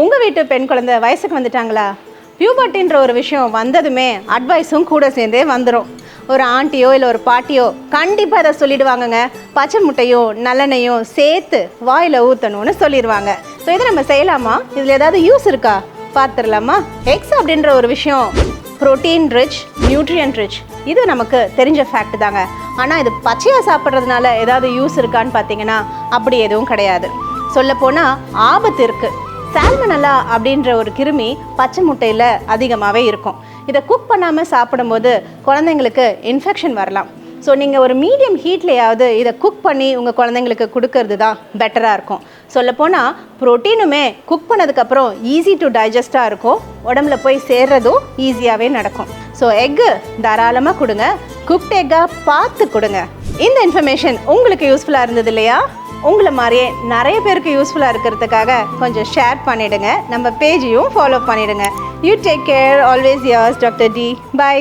உங்கள் வீட்டு பெண் குழந்தை வயசுக்கு வந்துட்டாங்களா? பியூபர்ட்டின்ற ஒரு விஷயம் வந்ததுமே அட்வைஸும் கூட சேர்ந்தே வந்துடும் ஒரு ஆண்டியோ இல்லை ஒரு பாட்டியோ கண்டிப்பாக அதை சொல்லிடுவாங்கங்க. பச்சை முட்டையும் நல்லெண்ணையும் சேர்த்து வாயில் ஊற்றணும்னு சொல்லிடுவாங்க ஸோ இதை நம்ம செய்யலாமா? இதில் ஏதாவது யூஸ் இருக்கா? பார்த்துடலாமா எக்ஸ் அப்படின்ற ஒரு விஷயம் புரோட்டீன் ரிச் நியூட்ரியன்ட் ரிச் இது நமக்கு தெரிஞ்ச ஃபேக்ட் தாங்க. ஆனால் இது பச்சையாக சாப்பிட்றதுனால ஏதாவது யூஸ் இருக்கான்னு பார்த்தீங்கன்னா அப்படி எதுவும் கிடையாது. சொல்லப்போனால் ஆபத்து இருக்குது சால்மனலா அப்படின்ற ஒரு கிருமி பச்சை முட்டையில் அதிகமாகவே இருக்கும். இதை குக் பண்ணாமல் சாப்பிடும்போது குழந்தைங்களுக்கு இன்ஃபெக்ஷன் வரலாம். ஸோ நீங்கள் ஒரு மீடியம் ஹீட்லையாவது இதை குக் பண்ணி உங்கள் குழந்தைங்களுக்கு கொடுக்கறது தான் பெட்டராக இருக்கும். சொல்லப்போனால் ப்ரோட்டீனுமே குக் பண்ணதுக்கப்புறம் ஈஸி டு டைஜஸ்டாக இருக்கும். உடம்புல போய் சேர்றதும் ஈஸியாகவே நடக்கும். ஸோ எக்கு தாராளமாக கொடுங்க. குக்ட் எக்காக பார்த்து கொடுங்க. இந்த இன்ஃபர்மேஷன் உங்களுக்கு யூஸ்ஃபுல்லாக இருந்தது இல்லையா? உங்களை மாதிரியே நிறைய பேருக்கு யூஸ்ஃபுல்லாக இருக்கிறதுக்காக கொஞ்சம் ஷேர் பண்ணிவிடுங்க நம்ம பேஜையும் ஃபாலோ பண்ணிவிடுங்க you take care always yours doctor D by